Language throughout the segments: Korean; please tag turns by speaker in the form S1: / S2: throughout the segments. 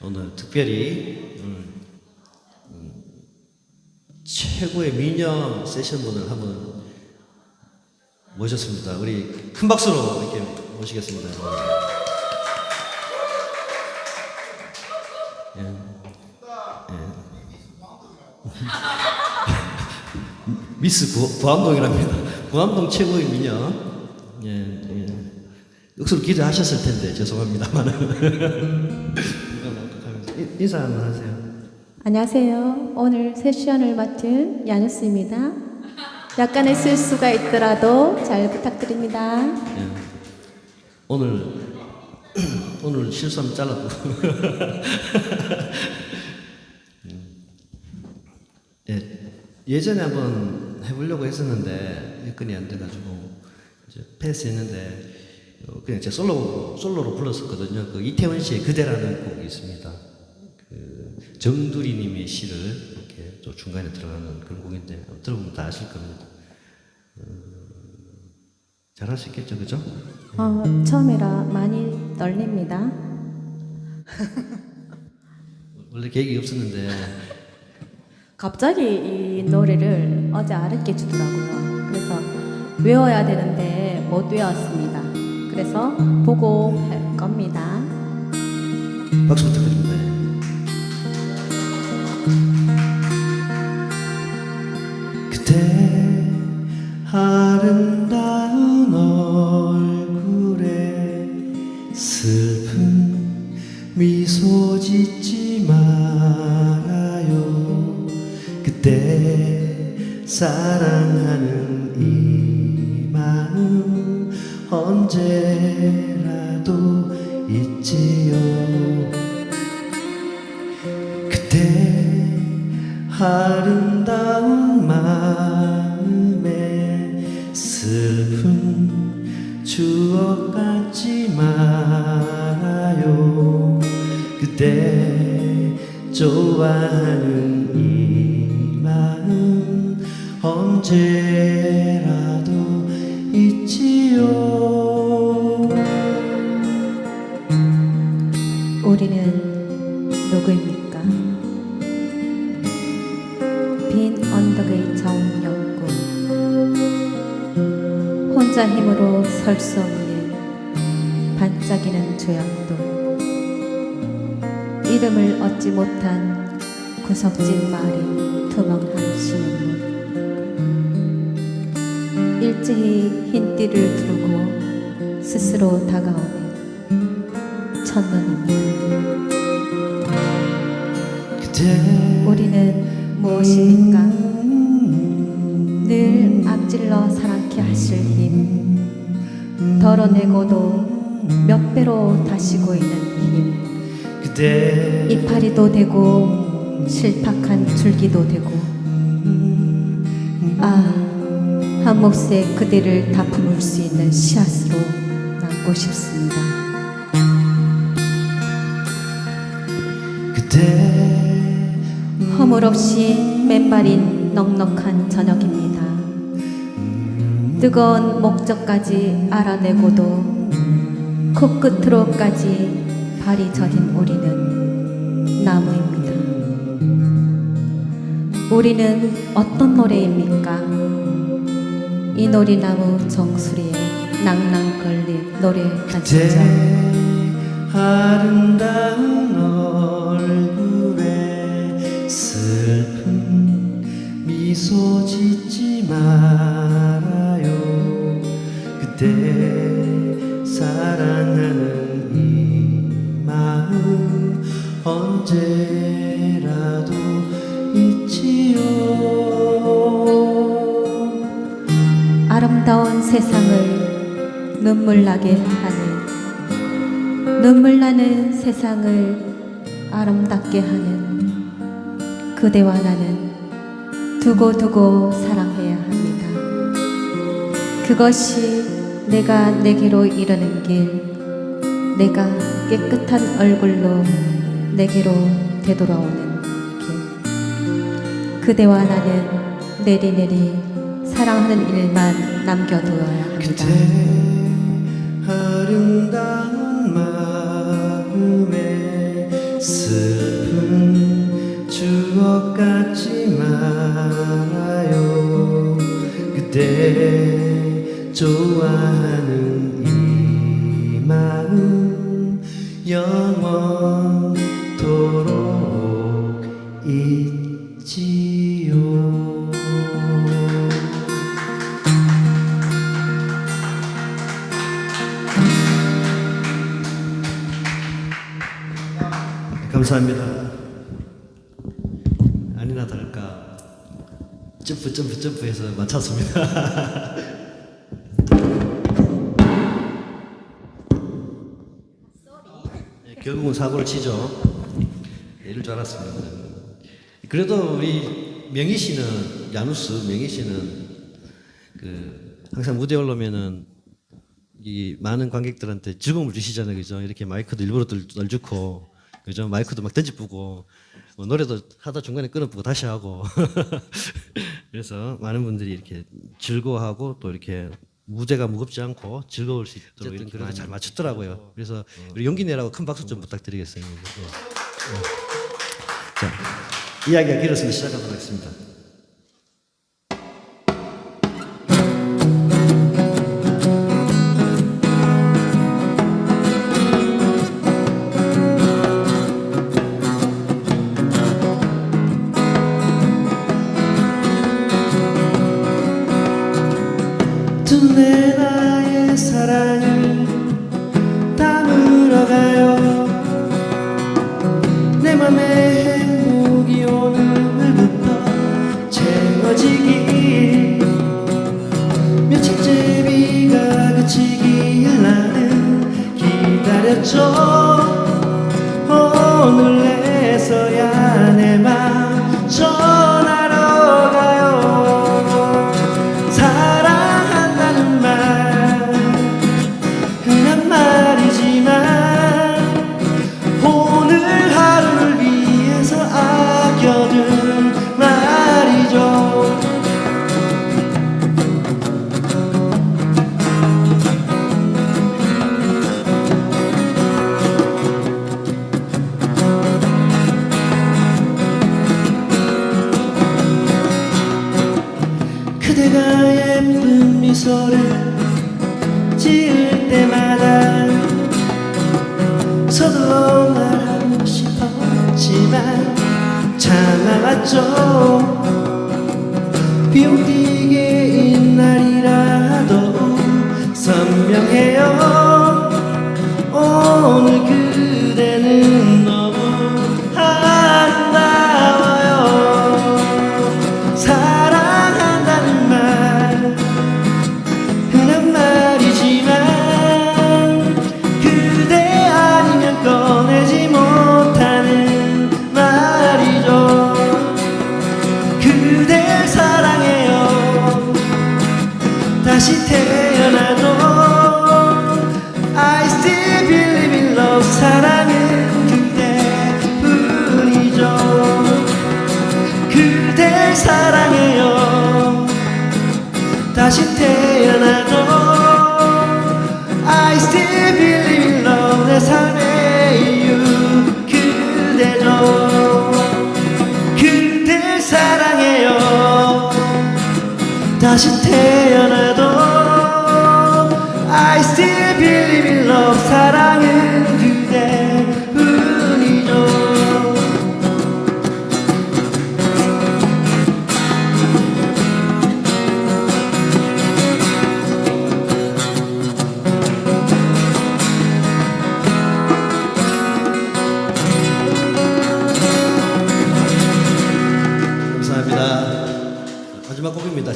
S1: 오늘 특별히 음, 음, 최고의 미녀 세션분을 한번 모셨습니다. 우리 큰 박수로 이렇게 모시겠습니다. 예. 예. 미스 부, 부암동이랍니다. 부암동 최고의 미녀. 예, 예. 억수로 기대하셨을 텐데 죄송합니다만. 인사 한번 하세요.
S2: 안녕하세요. 오늘 세션을 맡은 야누스입니다. 약간의 실수가 있더라도 잘 부탁드립니다.
S1: 예. 오늘 오늘 실수하면 잘라도. 음. 예, 예전에 한번 해보려고 했었는데 여건이 안 돼가지고 이제 패스했는데 어, 그냥 제 솔로 솔로로 불렀었거든요. 그 이태원 씨의 그대라는 곡이 있습니다. 그 정두리님의 시를 이렇게 또 중간에 들어가는 그런 곡인데 들어보면 다 아실 겁니다. 잘할 수 있겠죠, 그죠?
S2: 어, 처음이라 많이 떨립니다.
S1: 원래 계획이 없었는데
S2: 갑자기 이 노래를 어제 알게 주더라고요. 그래서 외워야 되는데 못 외웠습니다. 그래서 보고 할 겁니다.
S1: 박수 부탁드립니다. 그대 아름다운 얼굴에 슬픈 미소 짓지 말아요. 그때 사랑하 아름다운 마음에 슬픈 추억 갖지 말아요. 그대 좋아하는 이 마음 언제
S2: 빈 언덕의 정령구 혼자 힘으로 설 수 없는 반짝이는 조약도. 이름을 얻지 못한 구석진 마을의 투명한 시냇물 일제히 흰 띠를 두르고 스스로 다가오는 첫눈입니다. 우리는 무엇입니까? 늘 앞질러 사랑케 하실 힘, 덜어내고도 몇 배로 다시고 있는 힘, 이파리도 되고 실팍한 줄기도 되고, 아, 한 몫에 그대를 다 품을 수 있는 씨앗으로 남고 싶습니다.
S1: 그대
S2: 허물 없이 맨발인 넉넉한 저녁입니다. 뜨거운 목적까지 알아내고도 코끝으로까지 발이 저린 우리는 나무입니다. 우리는 어떤 노래입니까? 이 놀이나무 정수리에 낭낭 걸린 노래 한 소절.
S1: 미소 짓지 말아요. 그대 사랑하는 이 마음 언제라도 있지요.
S2: 아름다운 세상을 눈물 나게 하는 눈물 나는 세상을 아름답게 하는 그대와 나는 두고두고 사랑해야 합니다. 그것이 내가 내게로 이르는 길, 내가 깨끗한 얼굴로 내게로 되돌아오는 길. 그대와 나는 내리내리 사랑하는 일만 남겨두어야 합니다.
S1: 아름다운 마음에 알아요 그때 좋아하는 이 마음 영원토록 있지요 감사합니다. 아니나 다를까 점프 점프 점프해서 맞췄습니다. 예, 결국은 사고를 치죠. 예, 이럴 줄 알았습니다. 그래도 우리 명희 씨는 야누스 명희 씨는 그 항상 무대에 올라오면은 이 많은 관객들한테 즐거움을 주시잖아요, 그죠? 이렇게 마이크도 일부러 들- 널주고, 그죠? 마이크도 막 던지쁘고, 뭐 노래도 하다 중간에 끊어보고 다시 하고, 그래서 많은 분들이 이렇게 즐거워하고 또 이렇게 무대가 무겁지 않고 즐거울 수 있도록 이렇게 그래도 잘 맞췄더라고요. 그래서 우리 용기 내라고 큰 박수 좀 부탁드리겠어요. 예. 예. 자, 이야기가 길었으니 시작하도록 하겠습니다. 참아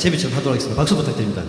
S1: 제비처럼 하도록 하겠습니다. 박수 부탁드립니다.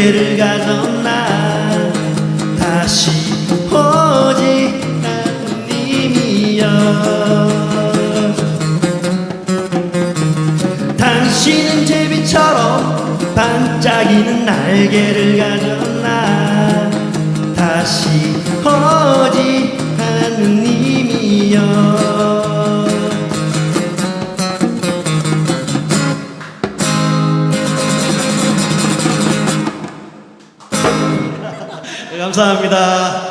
S1: 그대를 가던 날 다시 오지 않은 님이여. 당신은 제비처럼 반짝이는 날개를 가졌나 다시 오지 않은 님이여. 감사합니다.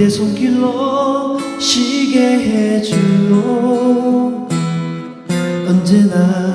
S1: 그대 손길로 쉬게 해주오. 언제나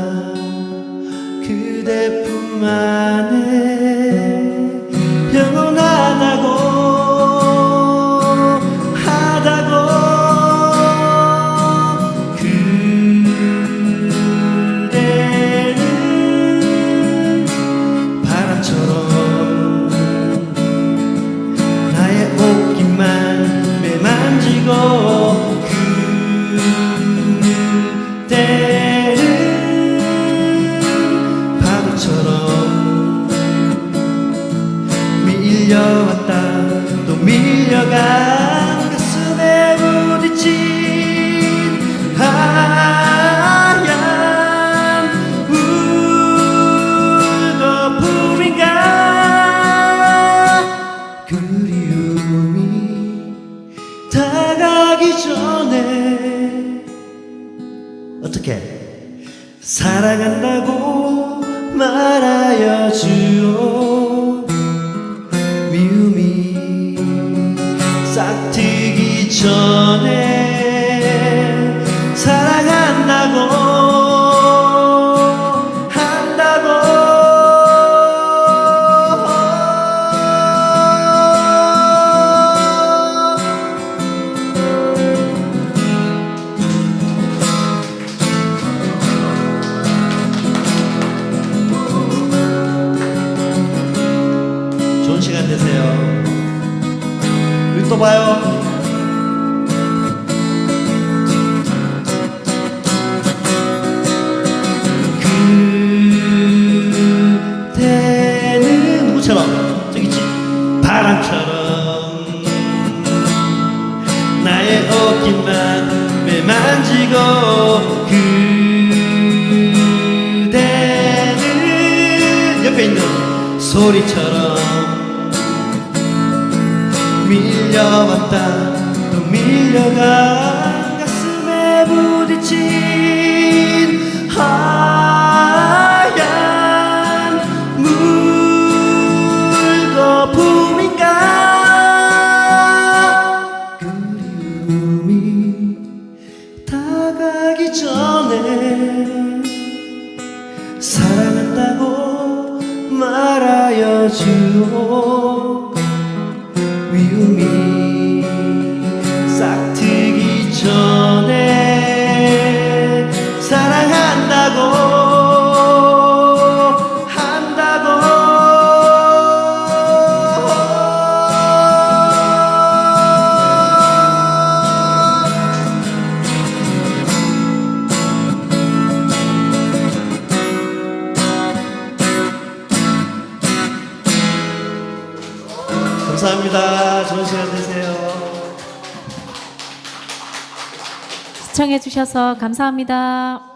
S3: 해 주셔서 감사합니다.